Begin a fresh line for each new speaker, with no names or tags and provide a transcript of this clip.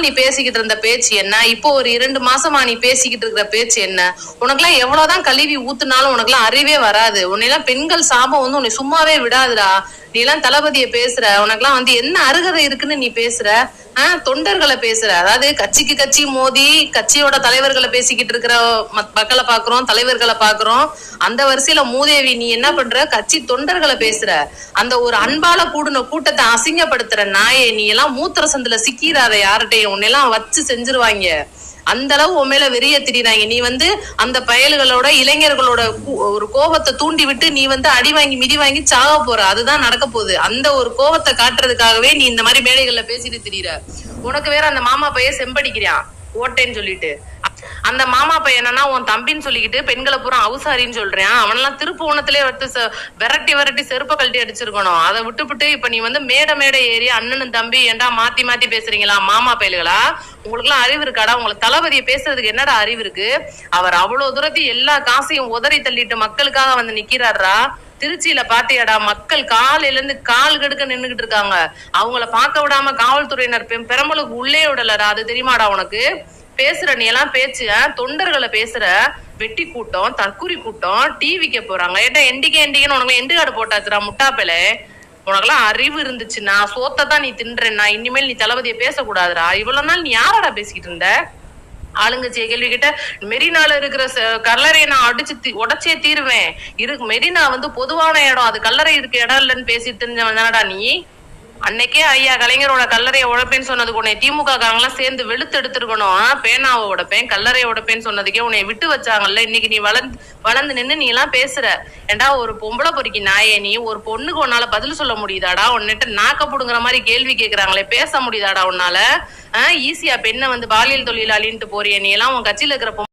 நாள் நீ பேசிக்கிட்டு இருந்த பேச்சு என்ன? இப்போ ஒரு இரண்டு மாசமா நீ பேசிக்கிட்டு இருக்கிற பேச்சு என்ன? உனக்கெல்லாம் எவ்வளவுதான் கழுவி ஊத்துனாலும் உனக்கெல்லாம் அறிவே வராது. உன்னெல்லாம் பெண்கள் சாபம் வந்து உன்னை சும்மாவே விடாதுடா. நீ எல்லாம் தளபதிய பேசுற. உனக்கெல்லாம் வந்து என்ன அருகதை இருக்குன்னு நீ பேசுற? ஆஹ் தொண்டர்களை பேசுற. அதாவது கட்சிக்கு கட்சி மோதி கட்சியோட தலைவர்களை பேசிக்கிட்டு இருக்கிற மத்- மக்களை பாக்குறோம் தலைவர்களை பாக்குறோம். அந்த வரிசையில மூதேவி நீ என்ன பண்ற? கட்சி தொண்டர்களை பேசுற. அந்த ஒரு அன்பால கூடின கூட்டத்தை அசிங்கப்படுத்துற நாயே நீ எல்லாம் மூத்திர சந்தில சிக்கிறாத யார்கிட்டயும். உன்னெல்லாம் வச்சு செஞ்சிருவாங்க. அந்த அளவு உன் மேல வெறிய திரிறாங்க நீ வந்து அந்த பயல்களோட இளைஞர்களோட ஒரு கோபத்தை தூண்டி விட்டு நீ வந்து அடி வாங்கி மிதி வாங்கி சாக போற. அதுதான் நடக்க போகுது. அந்த ஒரு கோபத்தை காட்டுறதுக்காகவே நீ இந்த மாதிரி மேடைகள்ல பேசிட்டு திரியிற. உனக்கு வேற அந்த மாமா பையன் செம்படிக்கிறான் ஓட்டேன்னு சொல்லிட்டு. அந்த மாமா பையன் என்னன்னா உன் தம்பின்னு சொல்லிக்கிட்டு பெண்களை பூரா அவுசாரின்னு சொல்றேன். அவனெல்லாம் திருப்புவனத்திலே வந்து விரட்டி விரட்டி செருப்ப கழட்டி அடிச்சிருக்கணும். அதை விட்டுப்புட்டு இப்ப நீ வந்து மேடை மேடை ஏறி அண்ணனும் தம்பி ஏண்டா மாத்தி மாத்தி பேசுறீங்களா? மாமா பயலுகளா? உங்களுக்கு எல்லாம் அறிவு இருக்காடா? உங்களுக்கு தளபதியை பேசுறதுக்கு என்னடா அறிவு இருக்கு? அவர் அவ்வளவு தூரத்தையும் எல்லா காசையும் உதறி தள்ளிட்டு மக்களுக்காக வந்து நிக்கிறாரா திருச்சியில பாத்தியாடா மக்கள் காலையில இருந்து கால் கெடுக்க நின்னுகிட்டு இருக்காங்க. அவங்கள பார்க்க விடாம காவல்துறையினர் பெரம்பலுக்கு உள்ளே விடலடா அது தெரியுமாடா உனக்கு? பேசுற நீ எல்லாம் பேச்சு தொண்டர்களை பேசுற வெட்டி கூட்டம் தற்குறி கூட்டம் டிவிக்கு போறாங்க. ஏட்டா எண்டிக்கே எண்டிகேன்னு உனக்கு எண்டு போட்டாச்சுடா முட்டாப்பேலே? உனக்கெல்லாம் அறிவு இருந்துச்சுன்னா சோத்தை தான் நீ தின்றேன்னா இனிமேல் நீ தளபதியை பேசக்கூடாதுடா. இவ்வளவு நாள் நீ யாரடா பேசிக்கிட்டு இருந்த? ஆளுங்கட்சியை கேள்வி கிட்ட மெரினால இருக்கிற கல்லறையை நான் அடிச்சு தீ- தீருவேன். இருக்கு மெரினா வந்து பொதுவான இடம். அது கல்லறை இருக்க இடம் இல்லைன்னு பேசி தெரிஞ்சவன் தானடா நீ? அன்னைக்கே ஐயா கலைஞரோட கல்லறையை உழைப்பேன்னு சொன்னதுக்கு உன்னை திமுக காரங்களாம் சேர்ந்து வெளுத்து எடுத்துருக்கணும். பேனாவை உடைப்பேன் கல்லறையை உடைப்பேன்னு சொன்னதுக்கே உன்னை விட்டு வச்சாங்கல்ல. இன்னைக்கு நீ வளர்ந்து வளர்ந்து நின்று நீ எல்லாம் பேசுற. ஏண்டா ஒரு பொம்பளை பொறுக்கி நாயே நீ ஒரு பொண்ணுக்கு உன்னால பதில் சொல்ல முடியுதாடா? உன்னிட்ட நாக்க புடுங்குற மாதிரி கேள்வி கேக்குறாங்களே பேச முடியுதாடா உன்னால? ஈஸியா பெண்ணை வந்து பாலியல் தொழிலாளின்ட்டு போறிய. நீ எல்லாம் உன் கட்சியில இருக்கிற